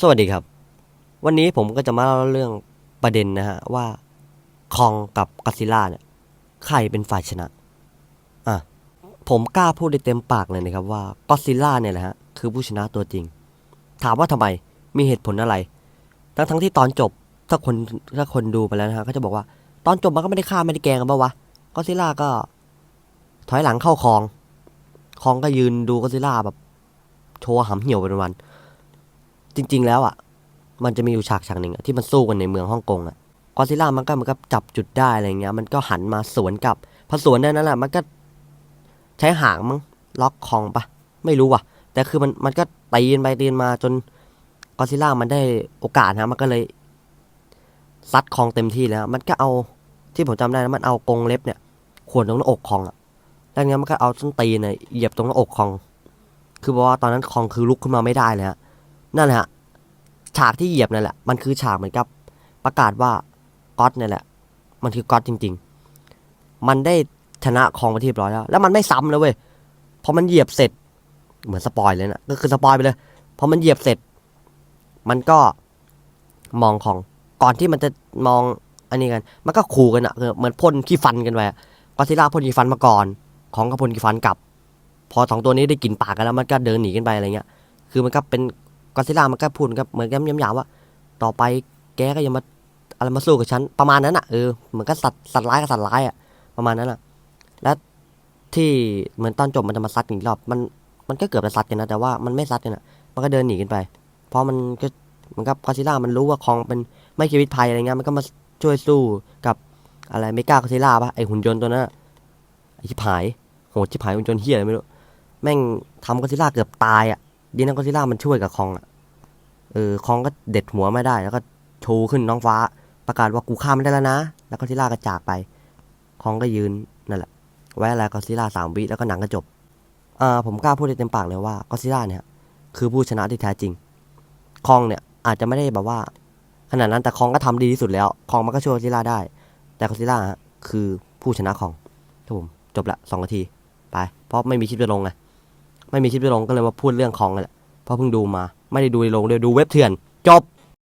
สวัสดีครับ วันนี้ผมก็จะมาเล่าเรื่องประเด็นนะฮะ ว่าคองกับกัซิล่าเนี่ยใครเป็นฝ่ายชนะ อะ ผมกล้าพูดได้เต็มปากเลยนะครับว่าก็ซิล่าเนี่ยแหละฮะ คือผู้ชนะตัวจริง ถามว่าทำไมมีเหตุผลอะไร ทั้งทั้งที่ตอนจบถ้าคนถ้าคนดูไปแล้วนะฮะก็จะบอกว่า ตอนจบมันก็ไม่ได้ฆ่าไม่ได้แกงกันปะวะก็ซิล่าก็ ถอยหลังเข้าคลองคลองก็ยืนดูก็ซิล่าแบบ โชว์หำเหี่ยวเป็นวัน จริง ๆ แล้วอะ มันจะมีอยู่ฉากฉากหนึ่งที่มันสู้กันในเมืองฮ่องกงอะกอซิล่ามันก็มันก็จับจุดได้อะไรเงี้ย มันก็หันมาสวนกลับพอสวนได้นั่นแหละมันก็ใช้หางมั้งล็อกคองปะไม่รู้ว่ะ แต่คือมันมันก็ตีนไปตีนมาจนกอซิล่ามันได้โอกาสนะมันก็เลยซัดคองเต็มที่แล้ว มันก็เอาที่ผมจำได้นะมันเอากรงเล็บเนี่ยขวนตรงหน้าอกคองอะแล้วงั้นมันก็เอาส้นตีนเนี่ยเหยียบตรงหน้าอกคอง คือบอกว่าตอนนั้นคองคือลุกขึ้นมาไม่ได้เลยฮะ นั่นแหละฮะฉากที่เหยียบนั่นแหละ มันคือฉากเหมือนกับประกาศว่าก๊อตเนี่ยแหละ มันคือก๊อตจริง ๆ มันได้ชนะครองปที่เรียบร้อยแล้ว แล้วมันไม่ซ้ำนะเว้ยพอมันเหยียบเสร็จ เหมือนสปอยเลยนะก็คือสปอยไปเลยพอมันเหยียบเสร็จ มันก็มองของก่อนที่มันจะมองอันนี้กัน มันก็ขู่กันอะคือเหมือนพ่นขี้ฟันกันไปอะกอซิล่าพ่นขี้ฟันมาก่อน ของก็พ่นขี้ฟันกลับ พอสองตัวนี้ได้กลิ่นปากกันแล้วมันก็เดินหนีกันไปอะไรเงี้ย คือมันก็เป็น กอซิล่ามันก็พูดกับเหมือนกับย้ำๆว่าต่อไปแกก็อย่ามาอะไรมาสู้กับฉันประมาณนั้นอะเออเหมือนกับสัตว์สัตว์ร้ายกับสัตว์ร้ายอะประมาณนั้นอะ และที่เหมือนตอนจบมันจะมาซัดอีกรอบมันมันก็เกือบจะซัดกันนะแต่ว่ามันไม่ซัดกันอะ มันก็เดินหนีกันไป เพราะมันก็มือนกับกอซิล่ามันรู้ว่าคองเป็นไม่ชีวิตภัยอะไรเงี้ยมันก็มาช่วยสู้กับอะไรเมกากอซิล่าปะไอหุ่นยนต์ตัวนั้นไอชิบหายโหชิบหายหุ่นยนต์เฮียอะไรไม่รู้แม่งทำกอซิล่าเกือบตายอะ ดีนะก็ซิล่ามันช่วยกับคองอะเออคองก็เด็ดหัวไม่ได้ แล้วก็ชูขึ้นน้องฟ้า ประกาศว่ากูฆ่าไม่ได้แล้วนะ แล้วก็ซิล่าก็จากไป คองก็ยืนนั่นแหละ ไว้อะไรก็ซิล่าสามวิแล้วก็หนังก็จบอ่าผมกล้าพูดได้เต็มปากเลยว่าก็ซิล่าเนี่ย คือผู้ชนะที่แท้จริง คองเนี่ยอาจจะไม่ได้แบบว่า ขนาดนั้นแต่คองก็ทำดีที่สุดแล้ว คองมันก็ช่วยก็ซิล่าได้ แต่ก็ซิล่าฮะคือผู้ชนะของครับผมจบละสองนาทีไปเพราะไม่มีคลิปจะลงไง ไม่มีคลิปจะลงก็เลยมาพูดเรื่องของกันแหละเพราะเพิ่งดูมา ไม่ได้ดูในโรงเลยดูเว็บเถื่อน จบ